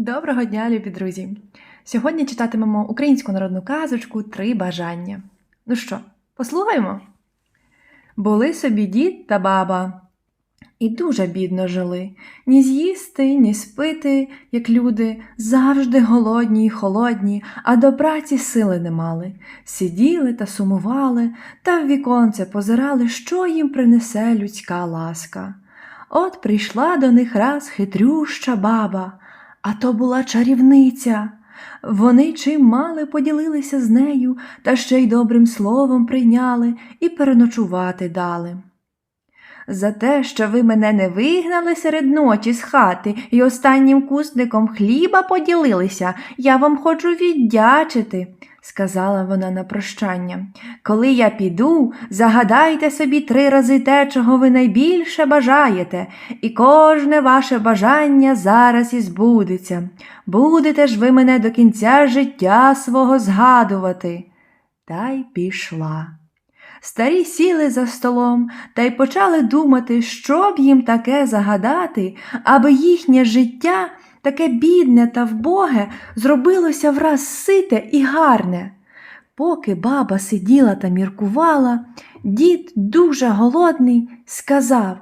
Доброго дня, любі друзі! Сьогодні читатимемо українську народну казочку Три бажання. Ну що, послухаємо? Були собі дід та баба, і дуже бідно жили. Ні з'їсти, ні спити, як люди, завжди голодні й холодні, а до праці сили не мали. Сиділи та сумували, та в віконце позирали, що їм принесе людська ласка. От прийшла до них раз хитрюща баба, а то була чарівниця. Вони чим мали поділилися з нею, та ще й добрим словом прийняли і переночувати дали. За те, що ви мене не вигнали серед ночі з хати і останнім кусником хліба поділилися, я вам хочу віддячити, сказала вона на прощання. Коли я піду, загадайте собі три рази те, чого ви найбільше бажаєте, і кожне ваше бажання зараз і збудеться. Будете ж ви мене до кінця життя свого згадувати. Та й пішла. Старі сіли за столом та й почали думати, що б їм таке загадати, аби їхнє життя, таке бідне та вбоге, зробилося враз сите і гарне. Поки баба сиділа та міркувала, дід, дуже голодний, сказав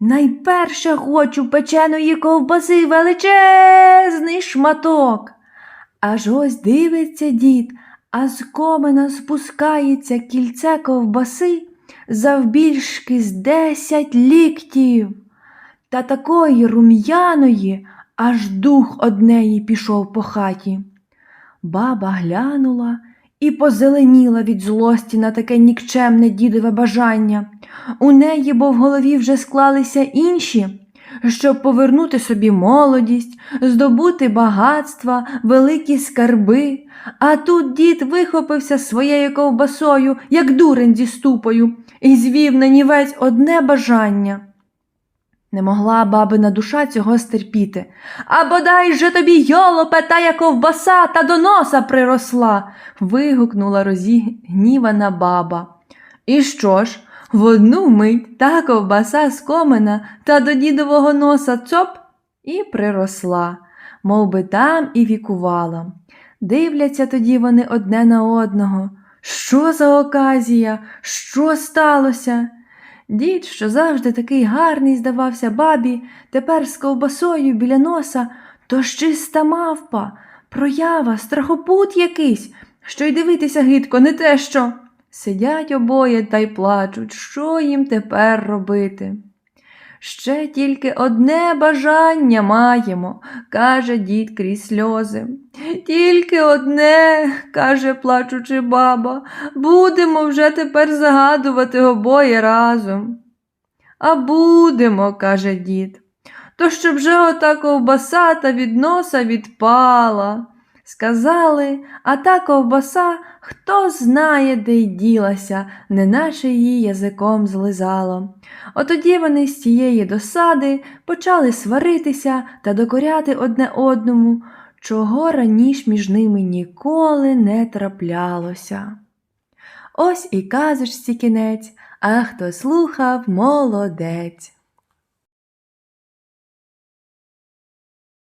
Найперше хочу печеної ковбаси величезний шматок. Аж ось дивиться дід, а з комина спускається кільце ковбаси завбільшки з десять ліктів. Та такої рум'яної, аж дух однеї пішов по хаті. Баба глянула і позеленіла від злості на таке нікчемне дідове бажання. У неї, бо в голові вже склалися інші, щоб повернути собі молодість, здобути багатства, великі скарби. А тут дід вихопився своєю ковбасою, як дурень зі ступою, і звів на нівець одне бажання. Не могла бабина душа цього стерпіти. А бодай же тобі йолопе тая ковбаса та до носа приросла. вигукнула розігнівана баба. І що ж? В одну мить та ковбаса з комина та до дідового носа цоп і приросла, мов би там і вікувала. Дивляться тоді вони одне на одного. Що за оказія? Що сталося? Дід, що завжди такий гарний здавався бабі, тепер з ковбасою біля носа, то ж чиста мавпа, проява, страхопут якийсь, що й дивитися гидко, не те що. Сидять обоє та й плачуть, що їм тепер робити. Ще тільки одне бажання маємо, каже дід крізь сльози. Тільки одне, каже плачучи баба, будемо вже тепер загадувати обоє разом. А будемо, каже дід, то щоб вже ота ковбаса та від носа відпала. Сказали, а та ковбаса хто знає, де й ділася, неначе її язиком злизало. Отоді вони з цієї досади почали сваритися та докоряти одне одному, чого раніше між ними ніколи не траплялося. Ось і казочці кінець, а хто слухав молодець.